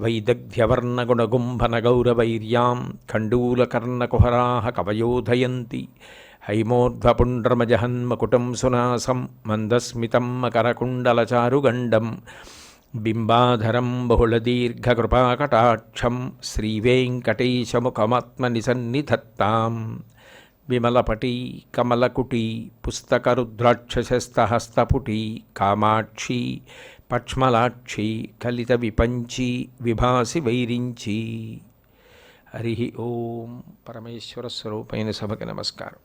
వైదగ్ధ్యవర్ణగుణగుంభనగౌరవైర్యాం ఖండూలకర్ణకుహరాహ కవయోధయంతి హైమోర్ధ్వపుండ్రమజహన్మకుటం సునాసం మందస్మితం మకరకుండలచారుగండం బింబాధరం బహుళదీర్ఘకృపాకటాక్షం శ్రీవేంకటేశముఖమాత్మనిసన్నిధత్తాం విమలపటి కమలకుటి పుస్తకరుద్రాక్షసస్తహస్తపుటి కామాక్షి పక్ష్మలాక్షి కలిత విపంచి విభాసి వైరించి. హరి ఓం పరమేశ్వర స్వరూపైన సభకి నమస్కారం.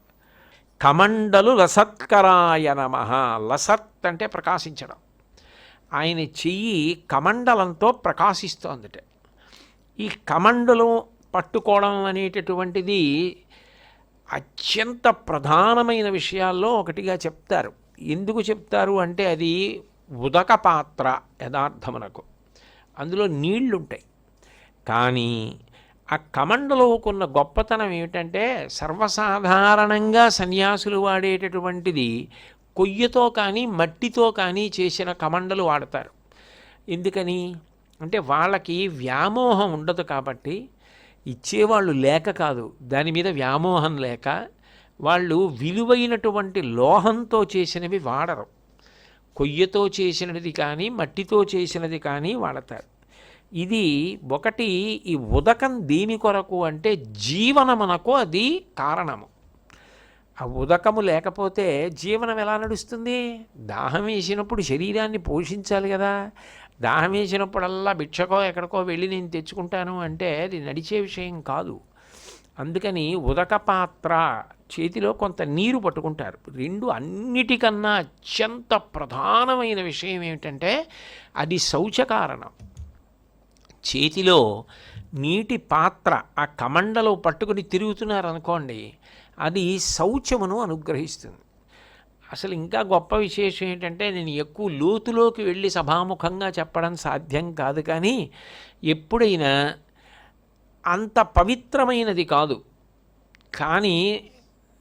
కమండలు లసత్కరాయ నమ. లసత్ అంటే ప్రకాశించడం. ఆయన చెయ్యి కమండలంతో ప్రకాశిస్తోందట. ఈ కమండలం పట్టుకోవడం అనేటటువంటిది అత్యంత ప్రధానమైన విషయాల్లో ఒకటిగా చెప్తారు. ఎందుకు చెప్తారు అంటే అది ఉదక పాత్ర యథార్థమునకు. అందులో నీళ్ళుంటాయి. కానీ ఆ కమండలోకున్న గొప్పతనం ఏమిటంటే సర్వసాధారణంగా సన్యాసులు వాడేటటువంటిది కొయ్యతో కానీ మట్టితో కానీ చేసిన కమండలు వాడతారు. ఎందుకని? అంటే వాళ్ళకి వ్యామోహం ఉండదు కాబట్టి ఇచ్చేవాళ్ళు లేక కాదు. దాని మీద వ్యామోహం లేక వాళ్ళు విలువైనటువంటి లోహంతో చేసినవి వాడరు. కొయ్యతో చేసినది కానీ మట్టితో చేసినది కానీ వాడతారు. ఇది ఒకటి ఈ ఉదకం దేని కొరకు అంటే జీవనమునకు అది కారణము. ఆ ఉదకము లేకపోతే జీవనం ఎలా నడుస్తుంది? దాహం వేసినప్పుడు శరీరాన్ని పోషించాలి కదా. దాహం వేసినప్పుడల్లా భిక్షకో ఎక్కడికో వెళ్ళి నేను తెచ్చుకుంటాను అంటే అది నడిచే విషయం కాదు. అందుకని ఉదక పాత్ర చేతిలో కొంత నీరు పట్టుకుంటారు. రెండు అన్నిటికన్నా అత్యంత ప్రధానమైన విషయం ఏమిటంటే అది శౌచకారణం. చేతిలో నీటి పాత్ర ఆ కమండలో పట్టుకుని తిరుగుతున్నారు అనుకోండి అది శౌచమును అనుగ్రహిస్తుంది. అసలు ఇంకా గొప్ప విశేషం ఏంటంటే నేను ఎక్కువ లోతులోకి వెళ్ళి సభాముఖంగా చెప్పడం సాధ్యం కాదు కానీ ఎప్పుడైనా అంత పవిత్రమైనది కాదు. కానీ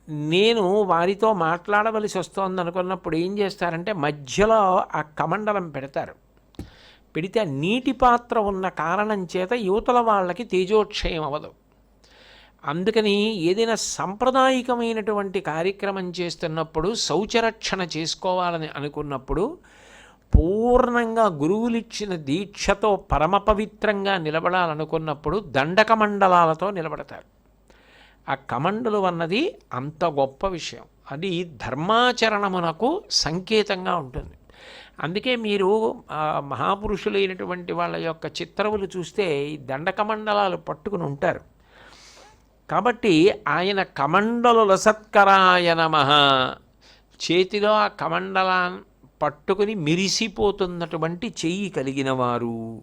నేను వారితో మాట్లాడవలసి వస్తోంది అనుకున్నప్పుడు ఏం చేస్తారంటే మధ్యలో ఆ కమండలం పెడతారు. పెడితే నీటి పాత్ర ఉన్న కారణం చేత యువతల వాళ్ళకి తేజోక్షయం అవ్వదు. అందుకని ఏదైనా సాంప్రదాయికమైనటువంటి కార్యక్రమం చేస్తున్నప్పుడు శౌచరక్షణ చేసుకోవాలని అనుకున్నప్పుడు పూర్ణంగా గురువులిచ్చిన దీక్షతో పరమ పవిత్రంగా నిలబడాలనుకున్నప్పుడు దండక మండలాలతో నిలబడతారు. ఆ కమండలు అన్నది అంత గొప్ప విషయం. అది ధర్మాచరణమునకు సంకేతంగా ఉంటుంది. అందుకే మీరు మహాపురుషులైనటువంటి వాళ్ళ యొక్క చిత్రములు చూస్తే ఈ దండకమండలాలు పట్టుకుని ఉంటారు. కాబట్టి ఆయన కమండలుల సత్కరాయ నమ. చేతిలో ఆ కమండలా పట్టుకుని మిరిసిపోతున్నటువంటి చెయ్యి కలిగినవారు